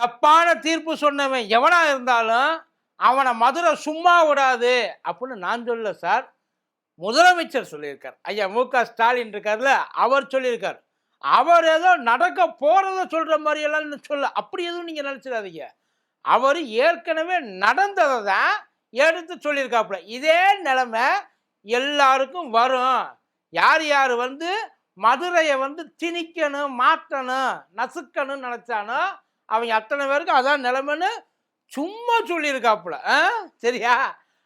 தப்பான தீர்ப்பு சொன்னவன் எவனா இருந்தாலும் அவனை மதுரை சும்மா விடாது அப்படின்னு நான் சொல்ல சார். முதலமைச்சர் சொல்லியிருக்கார். ஐயா மு க. ஸ்டாலின் இருக்கார்ல அவர் சொல்லியிருக்கார். அவர் ஏதோ நடக்க போகிறத சொல்கிற மாதிரி எல்லாம் சொல்ல அப்படி எதுவும் நீங்கள் நினச்சிடாதீங்க. அவர் ஏற்கனவே நடந்ததை தான் எடுத்து சொல்லியிருக்காப்புல. இதே நிலைமை எல்லாருக்கும் வரும். யார் யார் வந்து மதுரையை வந்து திணிக்கணும் மாற்றணும் நசுக்கணும்னு நினச்சானோ அவங்க அத்தனை பேருக்கும் அதான் நிலைமைன்னு சும்மா சொல்லியிருக்காப்புல. ஆ? சரியா?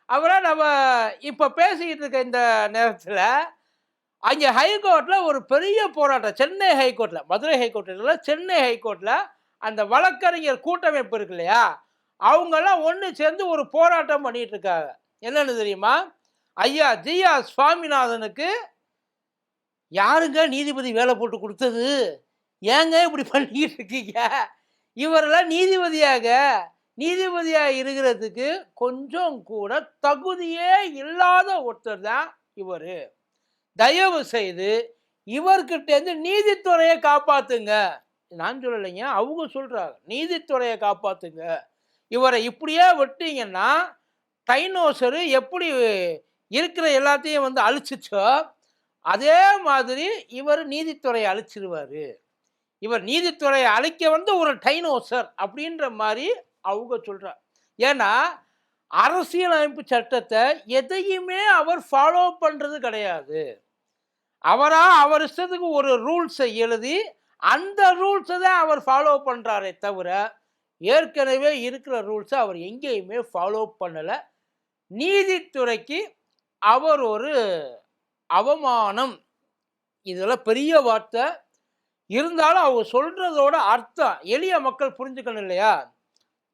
அப்புறம் நம்ம இப்போ பேசிக்கிட்டு இருக்க இந்த நேரத்தில் அங்கே ஹைகோர்ட்டில் ஒரு பெரிய போராட்டம் சென்னை ஹைகோர்ட்டில் மதுரை ஹைகோர்ட்டில் சென்னை ஹைகோர்ட்டில் அந்த வழக்கறிஞர் கூட்டமைப்பு இருக்கு இல்லையா? அவங்கெல்லாம் ஒன்று சேர்ந்து ஒரு போராட்டம் பண்ணிகிட்டு இருக்காங்க. என்னென்னு தெரியுமா? ஐயா ஜியா சுவாமிநாதனுக்கு யாருங்க நீதிபதி வேலை போட்டு கொடுத்தது? ஏங்க இப்படி பண்ணிக்கிட்டு இருக்கீங்க? இவரெல்லாம் நீதிபதியாக நீதிபதியாக இருக்கிறதுக்கு கொஞ்சம் கூட தகுதியே இல்லாத ஒருத்தர் தான் இவர். தயவு செய்து இவர்கிட்டேருந்து நீதித்துறையை காப்பாற்றுங்க நான் சொல்லலைங்க அவங்க சொல்கிறாங்க நீதித்துறையை காப்பாற்றுங்க இவரை இப்படியே விட்டீங்கன்னா டைனோசரு எப்படி இருக்கிற எல்லாத்தையும் வந்து அழிச்சிச்சோ அதே மாதிரி இவர் நீதித்துறையை அழிச்சிருவார். இவர் நீதித்துறையை அழைக்க வந்து ஒரு டைனோசர் அப்படின்ற மாதிரி அவங்க சொல்கிறார் ஏன்னா அரசியலமைப்பு சட்டத்தை எதையுமே அவர் ஃபாலோ பண்ணுறது கிடையாது. அவராக அவர் இஷ்டத்துக்கு ஒரு ரூல்ஸை எழுதி அந்த ரூல்ஸை தான் அவர் ஃபாலோ பண்ணுறாரே தவிர ஏற்கனவே இருக்கிற ரூல்ஸை அவர் எங்கேயுமே ஃபாலோ பண்ணலை. நீதித்துறைக்கு அவர் ஒரு அவமானம். இதெல்லாம் பெரிய வார்த்தை இருந்தாலும் அவங்க சொல்கிறதோட அர்த்தம் எளிய மக்கள் புரிஞ்சுக்கணும் இல்லையா?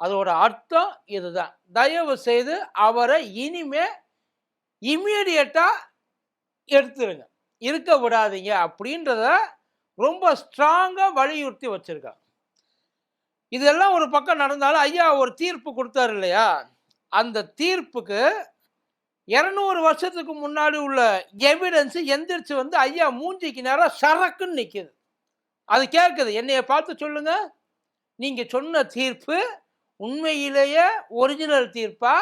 அதோட அர்த்தம் இதுதான். தயவு செய்து அவரை இனிமே இம்மீடியட்டாக எடுத்துருங்க. இருக்க விடாதீங்க அப்படின்றத ரொம்ப ஸ்ட்ராங்காக வலியுறுத்தி வச்சிருக்காங்க. இதெல்லாம் ஒரு பக்கம் நடந்தாலும் ஐயா ஒரு தீர்ப்பு கொடுத்தாரு இல்லையா? அந்த தீர்ப்புக்கு இரநூறு வருஷத்துக்கு முன்னாடி உள்ள எவிடன்ஸு எந்திரிச்சு வந்து ஐயா மூஞ்சிக்கு நேரம் சரக்குன்னு நிற்கிது அது கேட்குது. என்னைய பார்த்து சொல்லுங்க. நீங்கள் சொன்ன தீர்ப்பு உண்மையிலேயே ஒரிஜினல் தீர்ப்பா?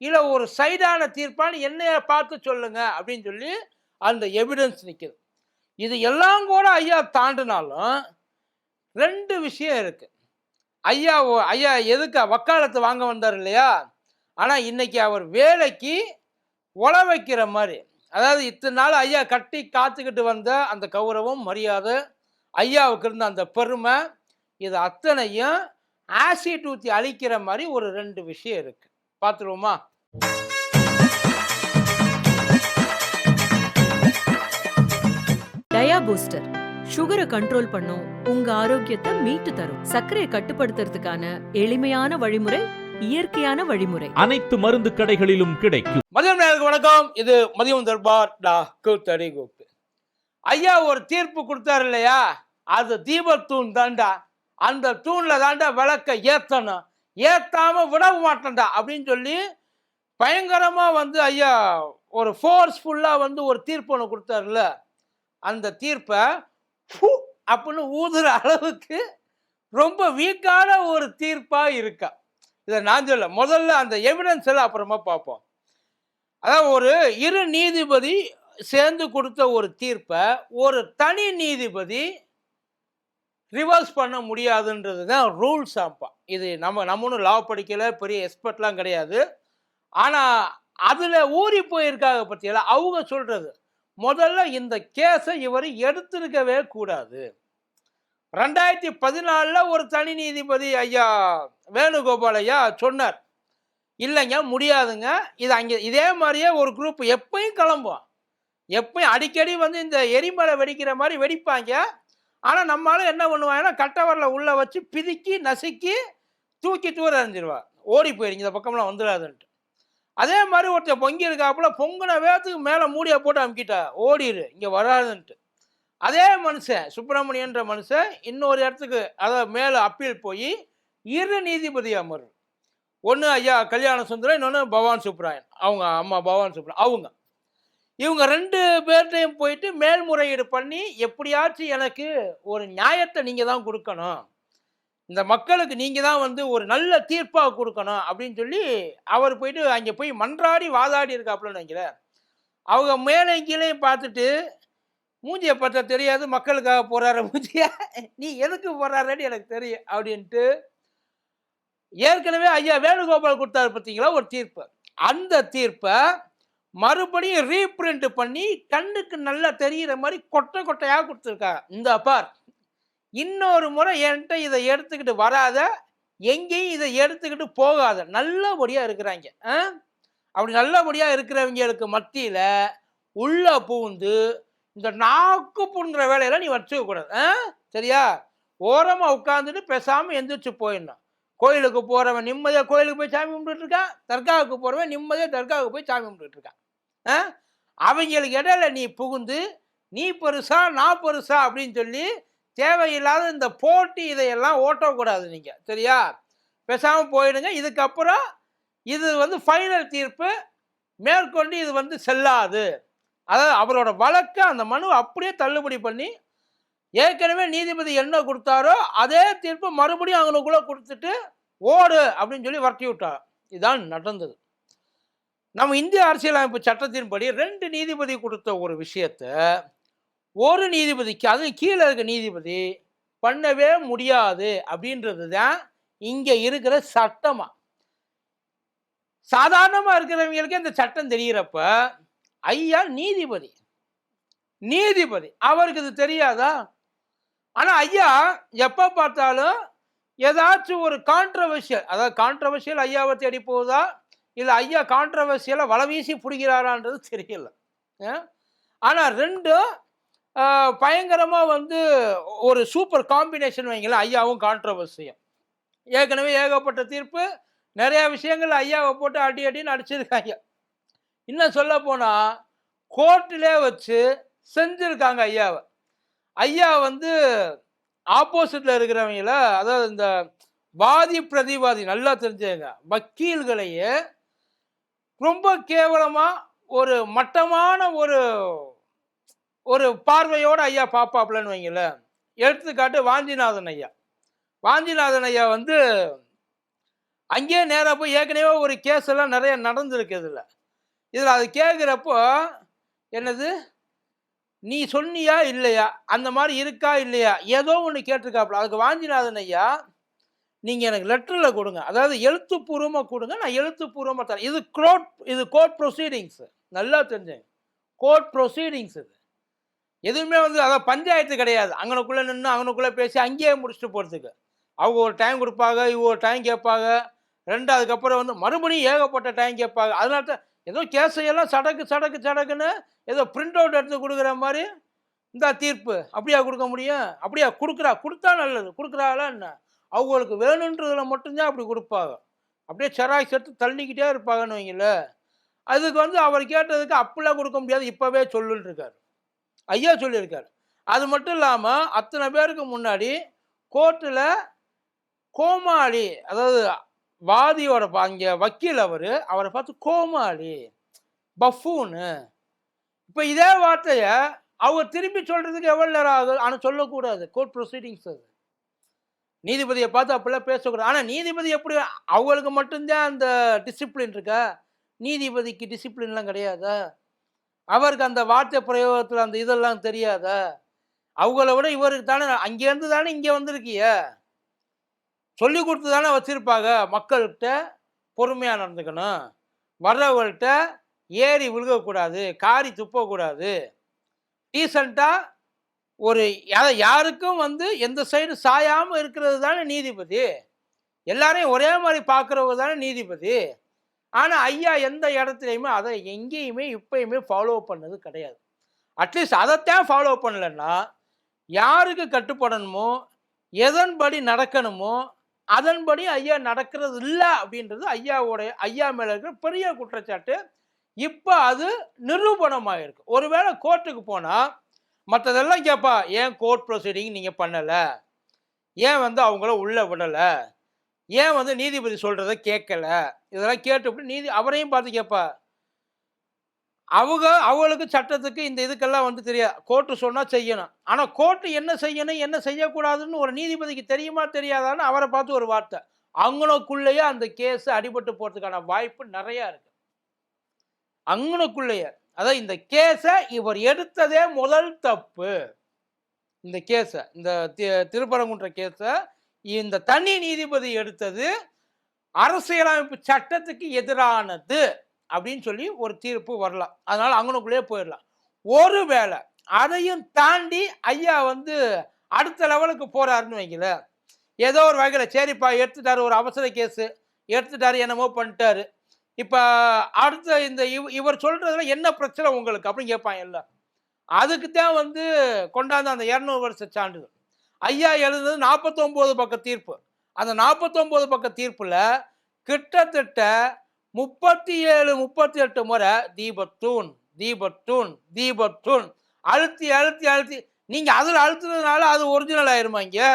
இல்லை ஒரு சைடான தீர்ப்பான்னு என்னைய பார்த்து சொல்லுங்க அப்படின்னு சொல்லி அந்த எவிடன்ஸ் நிற்கிது இது எல்லாம் கூட ஐயா தாண்டினாலும் ரெண்டு விஷயம் இருக்கு. ஐயா ஓ- ஐயா எதுக்கு வக்காலத்து வாங்க வந்தார் இல்லையா? ஆனால் இன்னைக்கு அவர் வேலைக்கு உழ வைக்கிற மாதிரி. அதாவது இத்தனை நாள் ஐயா கட்டி காத்துக்கிட்டு வந்த அந்த கௌரவம் மரியாதை ஐயாவுக்கு இருந்த அந்த பெருமை இது அத்தனையும் ஆசிட் ஊற்றி அழிக்கிற மாதிரி ஒரு ரெண்டு விஷயம் இருக்கு. பார்த்துருவோமா? டயா பூஸ்டர். சுகரை கண்ட்ரோல் பண்ணும் உங்க ஆரோக்கியத்தை மீட்டு தரும். சர்க்கரையை கட்டுப்படுத்துறதுக்கான எளிமையான வழிமுறை இயற்கையான வழிமுறை. அனைத்து மருந்து கடைகளிலும் கிடைக்கும். மதியம் நேருக்கு வணக்கம். இது மதியம் தர்பார் டா கூத்தடி கூப்பு. ஐயா ஒரு தீர்ப்பு கொடுத்தாரு இல்லையா? அது தீபத்தூண் தாண்டா. அந்த தூணில் தாண்டா விளக்கை ஏற்றணும் ஏற்றாமல் விட மாட்டேன்டா அப்படின்னு சொல்லி பயங்கரமாக வந்து ஐயா ஒரு ஃபோர்ஸ்ஃபுல்லாக வந்து ஒரு தீர்ப்பு ஒன்று கொடுத்தாருல அந்த தீர்ப்பை அப்படின்னு ஊதுற அளவுக்கு ரொம்ப வீக்கான ஒரு தீர்ப்பாக இருக்கா. இதை நான் சொல்ல முதல்ல அந்த எவிடன்ஸ் எல்லாம் அப்புறமா பார்ப்போம். அதாவது ஒரு இரு நீதிபதி சேர்ந்து கொடுத்த ஒரு தீர்ப்பை ஒரு தனி நீதிபதி ரிவர்ஸ் பண்ண முடியாதுன்றது தான் ரூல்ஸ் ஆப்பா இது நம்ம நம்ம ஒன்றும் லா படிக்கல பெரிய எக்ஸ்பர்ட்லாம் கிடையாது. ஆனால் அதில் ஊறி போயிருக்காங்க பற்றியெல்லாம் அவங்க சொல்கிறது முதல்ல இந்த கேஸை இவர் எடுத்திருக்கவே கூடாது. ரெண்டாயிரத்தி பதினாலில் ஒரு தனி நீதிபதி ஐயா வேணுகோபால் ஐயா சொன்னார் இல்லைங்க முடியாதுங்க. இது அங்கே இதே மாதிரியே ஒரு குரூப் எப்பயும் கிளம்பும். எப்பயும் அடிக்கடி வந்து இந்த எரிமலை வெடிக்கிற மாதிரி வெடிப்பாங்க. ஆனால் நம்மளால என்ன பண்ணுவாங்கன்னா கட்டவரில் உள்ளே வச்சு பிதுக்கி நசுக்கி தூக்கி தூர அறிஞ்சிருவா ஓடி போயிடுங்க இந்த பக்கம்லாம் வந்துடாதுன்ட்டு. அதே மாதிரி ஒருத்தர் பொங்கி இருக்காப்புல பொங்கின வேகத்துக்கு மேலே மூடியை போட்டு அமுக்கிட்டா ஓடிடு இங்கே வராதுன்ட்டு. அதே மனுஷன் சுப்பிரமணியன்ற மனுஷன் இன்னொரு இடத்துக்கு அதை மேலே அப்பீல் போய் இரு நீதிபதி அமர் ஒன்று ஐயா கல்யாண சுந்தரம் இன்னொன்று பவான் சுப்ராயன் அவங்க அம்மா பவான் சுப்ராயன் அவங்க. இவங்க ரெண்டு பேர்கிட்டையும் போயிட்டு மேல்முறையீடு பண்ணி எப்படியாச்சும் எனக்கு ஒரு நியாயத்தை நீங்கள் தான் கொடுக்கணும். இந்த மக்களுக்கு நீங்கள் தான் வந்து ஒரு நல்ல தீர்ப்பாக கொடுக்கணும் அப்படின்னு சொல்லி அவர் போயிட்டு அங்கே போய் மன்றாடி வாதாடி இருக்காப்புலன்னு நினைக்கிறேன் அவங்க மேலே கீழேயும் பார்த்துட்டு மூஞ்சியை பார்த்தா தெரியாது மக்களுக்காக போறாரு மூஞ்சியா? நீ எதுக்கு போறாருன்னு எனக்கு தெரியும் அப்படின்ட்டு ஏற்கனவே ஐயா வேணுகோபால் கொடுத்தாரு பார்த்தீங்களா ஒரு தீர்ப்பு. அந்த தீர்ப்பை மறுபடியும் ரீப்ரிண்ட் பண்ணி கண்ணுக்கு நல்லா தெரிகிற மாதிரி கொட்டை கொட்டையாக கொடுத்துருக்காங்க. இந்த பார். இன்னொரு முறை என்கிட்ட இதை எடுத்துக்கிட்டு வராத எங்கேயும் இதை எடுத்துக்கிட்டு போகாத. நல்லபடியாக இருக்கிறாங்க. ஆ? அப்படி நல்லபடியாக இருக்கிறவங்களுக்கு மத்தியில் உள்ள பூந்து இந்த நாக்கு புண்ணுற வேலையெல்லாம் நீ வச்சுக்கக்கூடாது. ஆ? சரியா? ஓரமாக உட்காந்துட்டு பேசாமல் எந்திரிச்சு போயிடணும். கோயிலுக்கு போகிறவன் நிம்மதியாக கோயிலுக்கு போய் சாமி கும்பிட்டுட்டு இருக்கான். தர்காவுக்கு போகிறவன் நிம்மதியாக தர்காவுக்கு போய் சாமி கும்பிட்டுட்டு இருக்கான். அவங்களுக்கு இடையில நீ புகுந்து நீ பெருசா நான் பெருசா அப்படின்னு சொல்லி தேவையில்லாத இந்த போட்டி இதையெல்லாம் ஓட்டக்கூடாது நீங்கள் சரியா? பேசாமல் போயிடுங்க. இதுக்கப்புறம் இது வந்து ஃபைனல் தீர்ப்பு. மேற்கொண்டு இது வந்து செல்லாது. அதாவது அவரோட வழக்கை அந்த மனு அப்படியே தள்ளுபடி பண்ணி ஏற்கனவே நீதிபதி என்ன கொடுத்தாரோ அதே தீர்ப்பு மறுபடியும் அவங்களுக்குள்ளே கொடுத்துட்டு ஓடு அப்படின்னு சொல்லி வரட்டி விட்டார் இதுதான் நடந்தது. நம்ம இந்திய அரசியலமைப்பு சட்டத்தின்படி ரெண்டு நீதிபதி கொடுத்த ஒரு விஷயத்த ஒரு நீதிபதிக்கு அது கீழே இருக்க நீதிபதி பண்ணவே முடியாது அப்படின்றது தான் இங்கே இருக்கிற சட்டமா. சாதாரணமாக இருக்கிறவங்களுக்கு இந்த சட்டம் தெரிகிறப்ப ஐயா நீதிபதி நீதிபதி அவருக்கு இது தெரியாதா? ஆனால் ஐயா எப்போ பார்த்தாலும் ஏதாச்சும் ஒரு கான்ட்ரவர்ஷியல் அதாவது கான்ட்ரவர்ஷியல் ஐயாவை தேடி போகுதா? இல்லை ஐயா கான்ட்ரவர்சியில் வலை வீசி பிடிக்கிறாரான்றது தெரியல. ஆனால் ரெண்டும் பயங்கரமாக வந்து ஒரு சூப்பர் காம்பினேஷன் வைங்களேன் ஐயாவும் கான்ட்ரவர்சியும் ஏற்கனவே ஏகப்பட்ட தீர்ப்பு நிறையா விஷயங்கள் ஐயாவை போட்டு அடி அடின்னு அடிச்சிருக்காங்க. இன்னும் சொல்ல போனால் கோர்ட்டிலே வச்சு செஞ்சுருக்காங்க ஐயாவை. ஐயா வந்து ஆப்போசிட்டில் இருக்கிறவங்கள அதாவது இந்த வாதி பிரதிவாதி நல்லா தெரிஞ்சுங்க வக்கீல்களையே ரொம்ப கேவலமாக ஒரு மட்டமான ஒரு ஒரு பார்வையோடு ஐயா பாப்பாப்லன்னு வைங்களேன். எடுத்துக்காட்டு வாஞ்சிநாதன் ஐயா. வாஞ்சிநாதன் ஐயா வந்து அங்கேயே நேராக போய் ஏற்கனவே ஒரு கேஸ் எல்லாம் நிறைய நடந்திருக்கு இதில். இதில் அது கேட்குறப்போ என்னது? நீ சொன்னியா இல்லையா? அந்த மாதிரி இருக்கா இல்லையா? ஏதோ ஒன்று கேட்டிருக்காப்புல அதுக்கு வாஞ்சிநாதன் ஐயா நீங்கள் எனக்கு லெட்டரில் கொடுங்க. அதாவது எழுத்துப்பூர்வமாக கொடுங்க நான் எழுத்துப்பூர்வமாக தரேன். இது கோர்ட் இது கோர்ட் ப்ரொசீடிங்ஸு நல்லா தெரிஞ்சுங்க. கோர்ட் ப்ரொசீடிங்ஸ் இது. எதுவுமே வந்து அதாவது பஞ்சாயத்து கிடையாது. அங்கனுக்குள்ளே நின்று அங்கனக்குள்ளே பேசி அங்கேயே முடிச்சுட்டு போகிறதுக்கு அவங்க ஒரு டைம் கொடுப்பாங்க இவங்க ஒரு டைம் கேட்பாங்க. ரெண்டு அதுக்கப்புறம் வந்து மறுபடியும் ஏகப்பட்ட டைம் கேட்பாங்க. அதனால தான் ஏதோ கேஸையெல்லாம் சடக்கு சடக்கு சடக்குன்னு ஏதோ பிரிண்ட் அவுட் எடுத்து கொடுக்குற மாதிரி இந்த தீர்ப்பு. அப்படியா கொடுக்க முடியும்? அப்படியா கொடுக்குறா கொடுத்தா நல்லது. கொடுக்குறாளா என்ன? அவங்களுக்கு வேணுன்றதில் மட்டும்தான் அப்படி கொடுப்பாங்க. அப்படியே செராக்ஸ் எடுத்து தள்ளிக்கிட்டே இருப்பாங்கன்னு வைங்களேன் அதுக்கு வந்து அவர் கேட்டதுக்கு அப்பெல்லாம் கொடுக்க முடியாது இப்போவே சொல்லுன்னு ஐயா சொல்லியிருக்காரு. அது மட்டும் இல்லாமல் அத்தனை பேருக்கு முன்னாடி கோர்ட்டில் கோமாளி அதாவது வாதியோட அங்கே வக்கீல் அவர் அவரை பார்த்து கோமாளி பஃபூனு இப்போ இதே வார்த்தையை அவர் திரும்பி சொல்கிறதுக்கு எவ்வளோ நேரம் ஆகுது? ஆனால் சொல்லக்கூடாது. கோர்ட் ப்ரொசீடிங்ஸ் அது. நீதிபதியை பார்த்து அப்படிலாம் பேசக்கூடாது. ஆனால் நீதிபதி எப்படி அவங்களுக்கு மட்டும்தான் அந்த டிசிப்ளின் இருக்கா? நீதிபதிக்கு டிசிப்ளின்லாம் கிடையாதா? அவருக்கு அந்த வார்த்தை பிரயோகத்தில் அந்த இதெல்லாம் தெரியாதா? அவங்கள விட இவருக்கு தானே அங்கேருந்து தானே இங்கே வந்திருக்கிய? சொல்லி கொடுத்து தானே வச்சுருப்பாங்க மக்கள்கிட்ட பொறுமையாக நடந்துக்கணும். வர்றவங்கள்ட்ட ஏறி விழுகக்கூடாது காரி துப்பக்கூடாது. டீசெண்டாக ஒரு அதை யாருக்கும் வந்து எந்த சைடு சாயாமல் இருக்கிறது தானே நீதிபதி. எல்லாரையும் ஒரே மாதிரி பார்க்குறவங்க தானே நீதிபதி. ஆனால் ஐயா எந்த இடத்துலையுமே அதை எங்கேயுமே இப்பயுமே ஃபாலோ பண்ணது கிடையாது. அட்லீஸ்ட் அதைத்தான் ஃபாலோ பண்ணலன்னா யாருக்கு கட்டுப்படணுமோ எதன்படி நடக்கணுமோ அதன்படி ஐயா நடக்கிறது இல்லை அப்படின்றது ஐயாவோடைய ஐயா மேலே இருக்கிற பெரிய குற்றச்சாட்டு. இப்போ அது நிரூபணமாயிருக்கு. ஒருவேளை கோர்ட்டுக்கு போனால் மற்றதெல்லாம் கேட்பா ஏன் கோர்ட் ப்ரொசீடிங் நீங்கள் பண்ணலை? ஏன் வந்து அவங்கள உள்ளே விடலை? ஏன் வந்து நீதிபதி சொல்கிறத கேட்கல இதெல்லாம் கேட்டு நீதி அவரையும் பார்த்து கேட்பா அவங்க அவங்களுக்கு சட்டத்துக்கு இந்த இதுக்கெல்லாம் வந்து தெரியாது கோர்ட்டு சொன்னால் செய்யணும். ஆனால் கோர்ட்டு என்ன செய்யணும் என்ன செய்யக்கூடாதுன்னு ஒரு நீதிபதிக்கு தெரியுமா தெரியாதான்னு அவரை பார்த்து ஒரு வார்த்தை. அவங்களுக்குள்ளேயே அந்த கேஸ் அடிபட்டு போகிறதுக்கான வாய்ப்பு நிறையா இருக்குது அங்கனக்குள்ளேயே. அதான் இந்த கேஸை இவர் எடுத்ததே முதல் தப்பு. இந்த கேஸை இந்த தி- திருப்பரங்குன்ற கேஸை இந்த தனி நீதிபதி எடுத்தது அரசியலமைப்பு சட்டத்துக்கு எதிரானது அப்படின்னு சொல்லி ஒரு தீர்ப்பு வரலாம். அதனால அங்கனுக்குள்ளேயே போயிடலாம். ஒருவேளை அதையும் தாண்டி ஐயா வந்து அடுத்த லெவலுக்கு போறாருன்னு வைங்கள ஏதோ ஒரு வகையில் சரிப்பா எடுத்துட்டாரு ஒரு அவசர கேஸு எடுத்துட்டாரு என்னமோ பண்ணிட்டாரு. இப்போ அடுத்த இந்த இவ் இவர் சொல்கிறதுல என்ன பிரச்சனை உங்களுக்கு அப்படின்னு கேட்பான் எல்லாம் அதுக்கு தான் வந்து கொண்டாந்த அந்த இரநூறு வருஷ சான்றிதழ். ஐயா எழுதுனது நாற்பத்தொம்போது பக்க தீர்ப்பு. அந்த நாற்பத்தொம்போது பக்க தீர்ப்பில் கிட்டத்தட்ட முப்பத்தி ஏழு முப்பத்தி எட்டு முறை தீபத்தூண் தீபத்தூண் தீபத்தூண். அழுத்தி அழுத்தி அழுத்தி. நீங்கள் அதில் அழுத்துறதுனால அது ஒரிஜினல் ஆயிருமா இங்கே?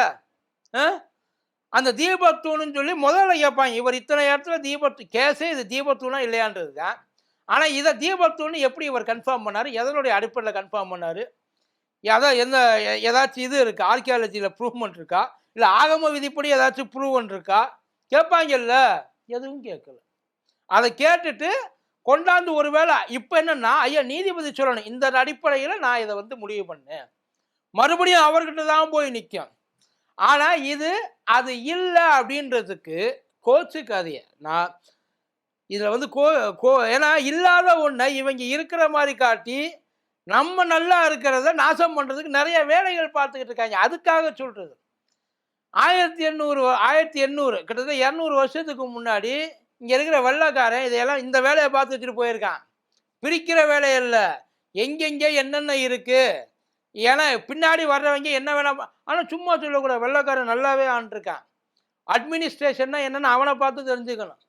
அந்த தீபத்தூணுன்னு சொல்லி முதல்ல கேட்பாங்க இவர் இத்தனை இடத்துல தீபத்து கேஸே இது தீபத்தூணா இல்லையான்றது தான். ஆனால் இதை தீபத்தூன்னு எப்படி இவர் கன்ஃபார்ம் பண்ணார்? எதனுடைய அடிப்படையில் கன்ஃபார்ம் பண்ணார்? அதான் எந்த ஏதாச்சும் இது இருக்கா? ஆர்கியாலஜியில் ப்ரூவ்மெண்ட் இருக்கா? இல்லை ஆகம விதிப்படி ஏதாச்சும் ப்ரூவன் இருக்கா? கேட்பாங்கல்ல எதுவும் கேட்கல அதை கேட்டுட்டு கொண்டாந்து ஒருவேளை இப்போ என்னன்னா ஐயா நீதிபதி சொல்லணும். இந்த அடிப்படையில் நான் இதை வந்து முடிவு பண்ணேன். மறுபடியும் அவர்கிட்ட தான் போய் நிற்கும் ஆனால் இது அது இல்லை அப்படின்றதுக்கு கோச்சுக்காதீங்க நான் இதில் வந்து கோ கோ ஏன்னா இல்லாத ஒன்றை இவங்க இருக்கிற மாதிரி காட்டி நம்ம நல்லா இருக்கிறத நாசம் பண்ணுறதுக்கு நிறைய வேலைகள் பார்த்துக்கிட்டு இருக்காங்க. அதுக்காக சொல்கிறது ஆயிரத்தி எண்ணூறு ஆயிரத்தி எண்ணூறு கிட்டத்தட்ட இரநூறு வருஷத்துக்கு முன்னாடி இங்கே இருக்கிற வெள்ளக்காரன் இதையெல்லாம் இந்த வேலையை பார்த்து வச்சுட்டு போயிருக்கான். பிரிக்கிற வேலையில்லை எங்கெங்கே என்னென்ன இருக்குது ஏன்னா பின்னாடி வர்றவங்க என்ன வேணா ஆனால் சும்மா சொல்லக்கூடாது. வெள்ளைக்காரன் நல்லாவே ஆண்டிருக்கான். அட்மினிஸ்ட்ரேஷன்னா என்னென்னு அவனை பார்த்து தெரிஞ்சுக்கணும்.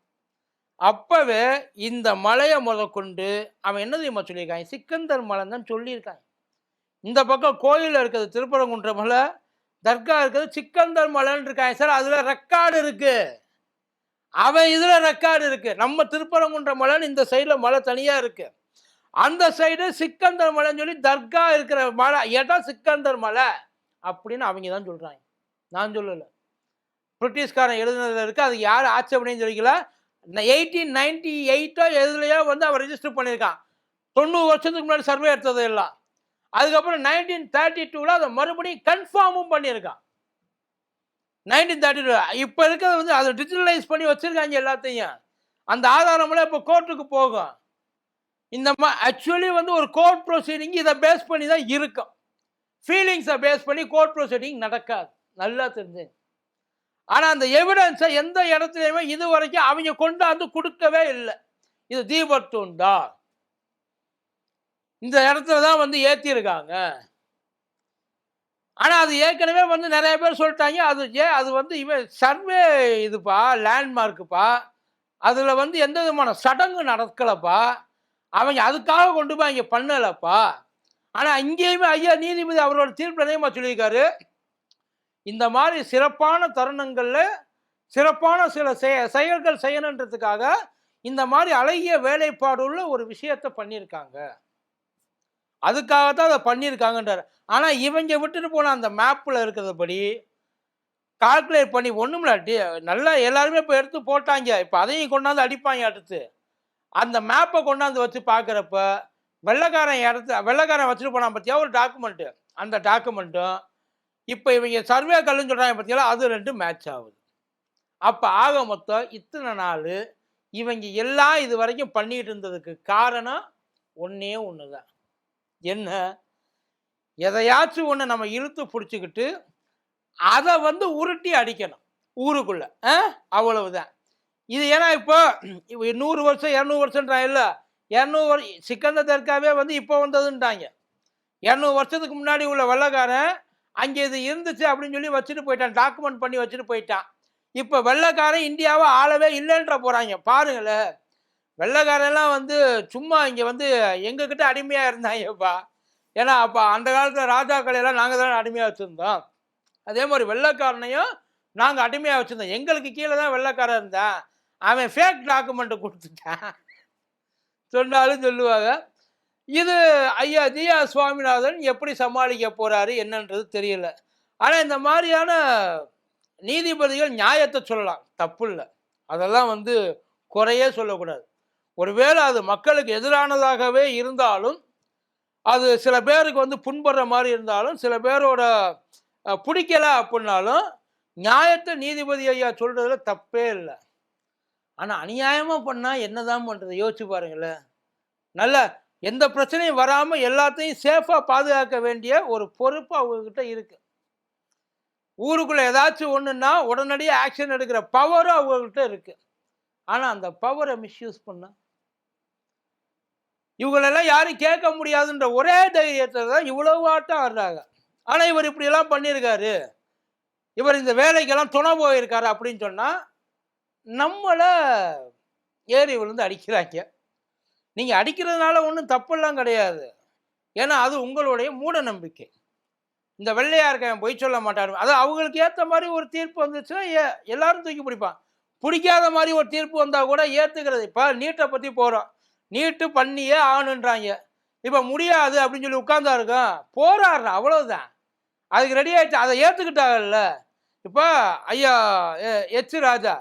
அப்போவே இந்த மலையை முதற்கொண்டு அவன் என்ன தெரியுமா சொல்லியிருக்கான்? சிக்கந்தர் மலைன்னு தான் சொல்லியிருக்கான். இந்த பக்கம் கோயிலில் இருக்கிறது திருப்பரங்குன்ற மலை தர்கா இருக்கிறது சிக்கந்தர் மலைன்னு இருக்காங்க. சார் அதில் ரெக்கார்டு இருக்குது அவன் இதில் ரெக்கார்டு இருக்குது நம்ம திருப்பரங்குன்ற மலைன்னு இந்த சைடில் மலை தனியாக இருக்குது அந்த சைடு சிக்கந்தர் மலைன்னு சொல்லி தர்கா இருக்கிற மலை. இடம் சிக்கந்தர் மலை அப்படின்னு அவங்க தான் சொல்கிறாங்க நான் சொல்லலை. பிரிட்டிஷ்காரன் எழுதுனதில் இருக்குது அது யார் ஆட்சேபனையும் சொல்லிக்கல எயிட்டீன் நைன்டி எயிட்டோ எதுலையோ வந்து அவன் ரெஜிஸ்டர் பண்ணியிருக்கான். தொண்ணூறு வருஷத்துக்கு முன்னாடி சர்வே எடுத்தது எல்லாம். அதுக்கப்புறம் நைன்டீன் தேர்ட்டி டூவில் அதை மறுபடியும் கன்ஃபார்மும் பண்ணியிருக்கான். நைன்டீன் தேர்ட்டி டூ இப்போ இருக்கிறது வந்து அதை டிஜிட்டலைஸ் பண்ணி வச்சுருக்காங்க எல்லாத்தையும். அந்த ஆதாரமெல்லாம் இப்போ கோர்ட்டுக்கு போகும். இந்த மா ஆக்சுவலி வந்து ஒரு கோர்ட் ப்ரொசீடிங் இதை பேஸ் பண்ணி தான் இருக்கும். ஃபீலிங்ஸை பேஸ் பண்ணி கோர்ட் ப்ரொசீடிங் நடக்காது. நல்லா தெரிஞ்சு ஆனால் அந்த எவிடன்ஸை எந்த இடத்துலையுமே இது வரைக்கும் அவங்க கொண்டாந்து கொடுக்கவே இல்லை. இது தீபத்துண்டா இந்த இடத்துல தான் வந்து ஏற்றிருக்காங்க ஆனால் அது ஏற்கனவே வந்து நிறைய பேர் சொல்லிட்டாங்க. அது ஏ அது வந்து இவன் சர்வே இதுப்பா லேண்ட்மார்க்குப்பா அதில் வந்து எந்த விதமான சடங்கு நடக்கலப்பா. அவங்க அதுக்காக கொண்டு போய் அங்கே பண்ணலப்பா. ஆனால் இங்கேயுமே ஐயா நீதிபதி அவரோட தீர்ப்பு நிலையமாக சொல்லியிருக்காரு? இந்த மாதிரி சிறப்பான தருணங்களில் சிறப்பான சில செய செயல்கள் செய்யணுன்றதுக்காக இந்த மாதிரி அழகிய வேலைப்பாடுள்ள ஒரு விஷயத்தை பண்ணியிருக்காங்க. அதுக்காகத்தான் அதை பண்ணியிருக்காங்கன்றார். ஆனால் இவங்க விட்டுட்டு போன அந்த மேப்பில் இருக்கிறதுபடி கால்குலேட் பண்ணி ஒன்றும் இல்லாட்டி நல்லா எல்லாருமே இப்போ எடுத்து போட்டாங்க. இப்போ அதையும் கொண்டாந்து அடிப்பாங்க அடுத்து. அந்த மேப்பை கொண்டாந்து வச்சு பார்க்குறப்ப வெள்ளக்காரன் இடத்த வெள்ளைக்காரன் வச்சுட்டு போனான் பார்த்தியா ஒரு டாக்குமெண்ட்டு அந்த டாக்குமெண்ட்டும் இப்போ இவங்க சர்வே கல்லுன்னு சொல்கிறாங்க பார்த்தீங்களா அது ரெண்டும் மேட்ச் ஆகுது. அப்போ ஆக மொத்தம் இத்தனை நாள் இவங்க எல்லாம் இது வரைக்கும் பண்ணிகிட்டு இருந்ததுக்கு காரணம் ஒன்றே ஒன்று தான் என்ன? எதையாச்சும் ஒன்று நம்ம இழுத்து பிடிச்சிக்கிட்டு அதை வந்து உருட்டி அடிக்கணும். ஊருக்குள்ளே. ஆ? அவ்வளவுதான். இது ஏன்னா இப்போ நூறு வருஷம் இரநூறு வருஷன்றாங்க இல்லை இரநூறு வருஷம் சிக்கந்த தர்காவே வந்து இப்போ வந்ததுன்ட்டாங்க. இரநூறு வருஷத்துக்கு முன்னாடி உள்ள வெள்ளைக்காரன் அங்கே இது இருந்துச்சு அப்படின்னு சொல்லி வச்சுட்டு போயிட்டான் டாக்குமெண்ட் பண்ணி வச்சுட்டு போயிட்டான். இப்போ வெள்ளைக்காரன் இந்தியாவை ஆளவே இல்லைன்ற போகிறாங்க பாருங்களேன். வெள்ளக்காரெல்லாம் வந்து சும்மா இங்கே வந்து எங்ககிட்ட அடிமையாக இருந்தாங்கப்பா. ஏன்னா அப்போ அந்த காலத்தில் ராஜாக்களை எல்லாம் நாங்கள் தானே அடிமையாக வச்சுருந்தோம். அதே மாதிரி வெள்ளைக்காரனையும் நாங்கள் அடிமையாக வச்சுருந்தோம். எங்களுக்கு கீழே தான் வெள்ளைக்காரன் இருந்தேன். அவன் ஃபேக் டாக்குமெண்ட்டை கொடுத்துட்டான். சொன்னாலும் சொல்லுவாங்க. இது ஐயா ஜியா சுவாமிநாதன் எப்படி சமாளிக்க போகிறாரு என்னன்றது தெரியல. ஆனால் இந்த மாதிரியான நீதிபதிகள் நியாயத்தை சொல்லலாம். தப்பு இல்லை. அதெல்லாம் வந்து குறையே சொல்லக்கூடாது. ஒருவேளை அது மக்களுக்கு எதிரானதாகவே இருந்தாலும் அது சில பேருக்கு வந்து புண்படுற மாதிரி இருந்தாலும் சில பேரோட பிடிக்கல அப்படின்னாலும் நியாயத்தை நீதிபதி ஐயா சொல்கிறதுல தப்பே இல்லை. ஆனால் அநியாயமாக பண்ணால் என்ன தான் பண்ணுறது யோசிச்சு பாருங்களேன். நல்ல எந்த பிரச்சனையும் வராமல் எல்லாத்தையும் சேஃபாக பாதுகாக்க வேண்டிய ஒரு பொறுப்பு அவங்கக்கிட்ட இருக்குது ஊருக்குள்ளே ஏதாச்சும் ஒன்றுன்னா உடனடியாக ஆக்ஷன் எடுக்கிற பவரும் அவங்கக்கிட்ட இருக்குது ஆனால் அந்த பவரை மிஸ்யூஸ் பண்ண. இவங்களெல்லாம் யாரும் கேட்க முடியாதுன்ற ஒரே தைரியத்தில் தான் இவ்வளவு ஆட்டம் ஆடுறாங்க. ஆனால் இவர் இப்படியெல்லாம் பண்ணியிருக்காரு. இவர் இந்த வேலைக்கெல்லாம் துணை போயிருக்காரு அப்படின்னு சொன்னால் நம்மளை ஏறி விழுந்து அடிக்கிறாங்க. நீங்கள் அடிக்கிறதுனால ஒன்றும் தப்பெல்லாம் கிடையாது. ஏன்னா அது உங்களுடைய மூட நம்பிக்கை. இந்த வெள்ளையாருக்கவன் பொய் சொல்ல மாட்டாரு அது அவங்களுக்கு ஏற்ற மாதிரி ஒரு தீர்ப்பு வந்துச்சுன்னா ஏ- எல்லாரும் தூக்கி பிடிப்பான். பிடிக்காத மாதிரி ஒரு தீர்ப்பு வந்தால் கூட ஏற்றுக்கிறது இப்போ நீட்டை பற்றி போகிறோம் நீட்டு பண்ணியே ஆகணுன்றாங்க. இப்போ முடியாது அப்படின்னு சொல்லி உட்கார்ந்தா இருக்கும் போராடுறேன் அவ்வளோதான் அதுக்கு ரெடி ஆகிடுச்சு அதை ஏற்றுக்கிட்டாங்கல்ல இப்போ ஐயா எ- எச் ராஜா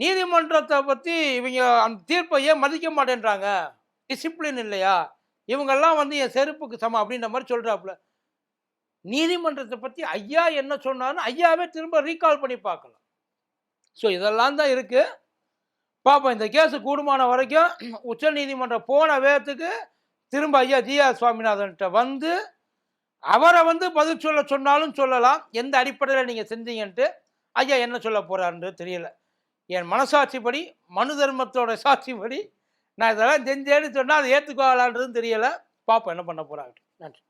நீதிமன்றத்தை பற்றி இவங்க அந்த தீர்ப்பை ஏன் மதிக்க மாட்டேன்றாங்க? டிசிப்ளின் இல்லையா? இவங்கெல்லாம் வந்து என் செருப்புக்கு சமம் அப்படின்ற மாதிரி சொல்கிறாப்புல நீதிமன்றத்தை பற்றி ஐயா என்ன சொன்னார்னு ஐயாவே திரும்ப ரீகால் பண்ணி பார்க்கலாம். ஸோ இதெல்லாம் தான் இருக்குது பார்ப்போம் இந்த கேஸு கூடுமான வரைக்கும் உச்ச நீதிமன்றம் போன வேகத்துக்கு திரும்ப ஐயா ஜிஆ சுவாமிநாதன்கிட்ட வந்து அவரை வந்து பதில் சொல்ல சொன்னாலும் சொல்லலாம். எந்த அடிப்படையில் நீங்கள் செஞ்சீங்கன்ட்டு ஐயா என்ன சொல்ல போகிறாருன்றது தெரியல. என் மனசாட்சிப்படி மனு தர்மத்தோட சாட்சிப்படி நான் இதெல்லாம் செஞ்சேன்னு சொன்னால் அதை ஏற்றுக்கொள்ளலான்றதும் தெரியலை. பார்ப்போம் என்ன பண்ண போகிறாங்க நன்றி.